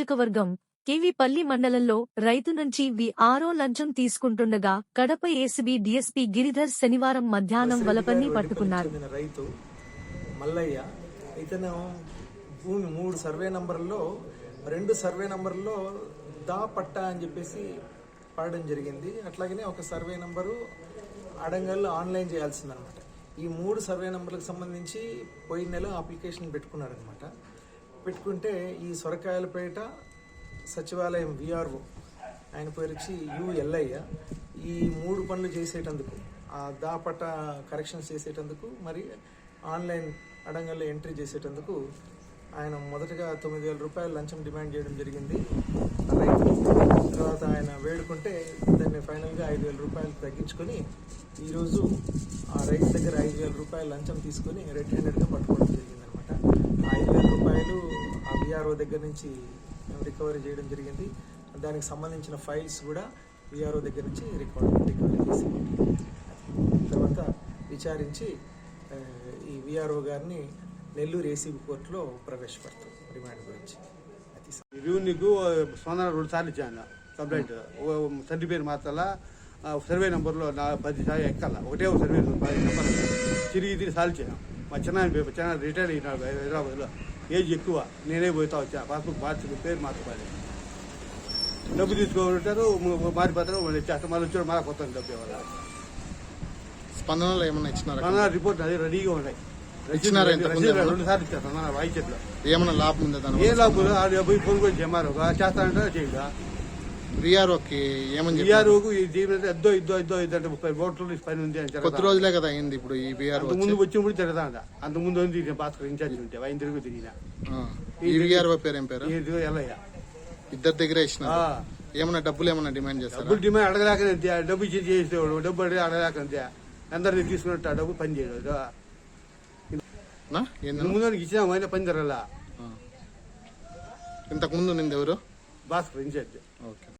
నియోజకవర్గం కేవీపల్లి మండలంలో రైతు నుంచి విఆర్ఓ లంచం తీసుకుంటుండగా కడప ఏసీబీ డీఎస్పీ గిరిధర్ శనివారం మధ్యాహ్నం వలపన్ని పట్టుకున్నారు. రైతు మల్లయ్య ఇతను భూమి మూడు సర్వే నంబర్లో రెండు సర్వే నంబర్లో దా పట్టా అని చెప్పేసి పాడడం జరిగింది. అట్లాగనే ఒక సర్వే నంబరు అడంగల్లో ఆన్లైన్ చేయాల్సిందనమాట. ఈ మూడు సర్వే నంబర్లకు సంబంధించి పోయిన నెల అప్లికేషన్ పెట్టుకున్నారనమాట. పెట్టుకుంటే ఈ సొరకాయలపేట సచివాలయం విఆర్ఓ ఆయన పేరు వచ్చి యుఎల్ఐయ ఎల్లయ్య ఈ మూడు పనులు చేసేటందుకు ఆ దాపట కరెక్షన్స్ చేసేటందుకు మరి ఆన్లైన్ అడంగల్లో ఎంట్రీ చేసేటందుకు ఆయన మొదటగా తొమ్మిది వేల రూపాయలు లంచం డిమాండ్ చేయడం జరిగింది. రైతు తర్వాత ఆయన వేడుకుంటే దాన్ని ఫైనల్గా ఐదు వేల రూపాయలు తగ్గించుకొని ఈరోజు ఆ రైతు దగ్గర ఐదు వేల రూపాయలు లంచం తీసుకొని రెడ్ హ్యాండెడ్గా పట్టుకోవడం జరిగింది. ఐదు వేల రూపాయలు ఆ విఆర్ఓ దగ్గర నుంచి మేము రికవరీ చేయడం జరిగింది. దానికి సంబంధించిన ఫైల్స్ కూడా విఆర్ఓ దగ్గర నుంచి రికార్డ్ రికవరీ చేసి తర్వాత విచారించి ఈ విఆర్ఓ గారిని నెల్లూరు ఏసీబీ కోర్టులో ప్రవేశపెడతాం రిమాండ్ గురించి. అది రివ్యూనికు స్పందన రెండు సార్లు ఇచ్చాను కంప్లైంట్. తండ్రి పేరు మార్చాలా? ఆ సర్వే నెంబర్లో నా పది సార్లు ఎక్కాల? ఒకటే ఒక సర్వే పది నెంబర్ తిరిగి తిరిగి సార్లు ఇచ్చాను. మా చిన్న చిన్న రిటైర్ అయినాడు హైదరాబాద్లో. ఏజ్ ఎక్కువ. నేనే పోతా వచ్చా. పాస్బుక్ మార్చి పేరు మార్చుకోవాలి డబ్బు తీసుకోమంటారు మారిపోతారు మళ్ళీ ఇచ్చేస్తాం మళ్ళీ వచ్చాడు మళ్ళీ కొత్త డబ్బు ఇవ్వాలి. స్పందనలో ఏమన్నా ఇచ్చినారా? మన రిపోర్ట్ అది రెడీగా ఉన్నాయి. ఇచ్చినారా? రెండు సార్లు ఇచ్చేస్తాను మన వాయిచెట్లో ఏమన్నా లాభం ఉందా ఏ లాభం? ఆడ పోయి ఫోన్ కూడా చేయమారు చేస్తానంటే చేయగా విఆర్ఓకి ఏమని చెప్పారు? ఈఆర్ఓకు ఈ మీద ఎద్దో ఇద్దో ఇద్దో ఇద్దంటే ముప్పై ఓట్లు పని ఉంది అని కొద్ది జరగదా. రోజులే కదా అయింది ఇప్పుడు ఈ విఆర్ఓ అంత ముందు వచ్చినప్పుడు జరగదా అంట అంత ముందు ఉంది నేను భాస్కర్ ఇన్ఛార్జ్ ఉంటే ఆయన తిరుగు తిరిగిన. ఈ విఆర్ఓ పేరు ఏం పేరు? ఇదిగో ఎల్లయ్య ఇద్దరి దగ్గరే ఇచ్చిన ఆ, ఏమన్నా డబ్బులు ఏమన్నా డిమాండ్ చేస్తారా? డబ్బులు డిమాండ్ అడగలేకనంతే డబ్బు ఇచ్చి చేసేవాడు డబ్బు అడిగి అడగలేకంతే అందరినీ తీసుకున్నట్టు ఆ డబ్బు పని చేయడు. నా? ఏంది? ముందు ఇచ్చినా అయినా పని జరగల? ఇంతకు ముందు నింది ఎవరు? Bhaskar in charge. ఓకే.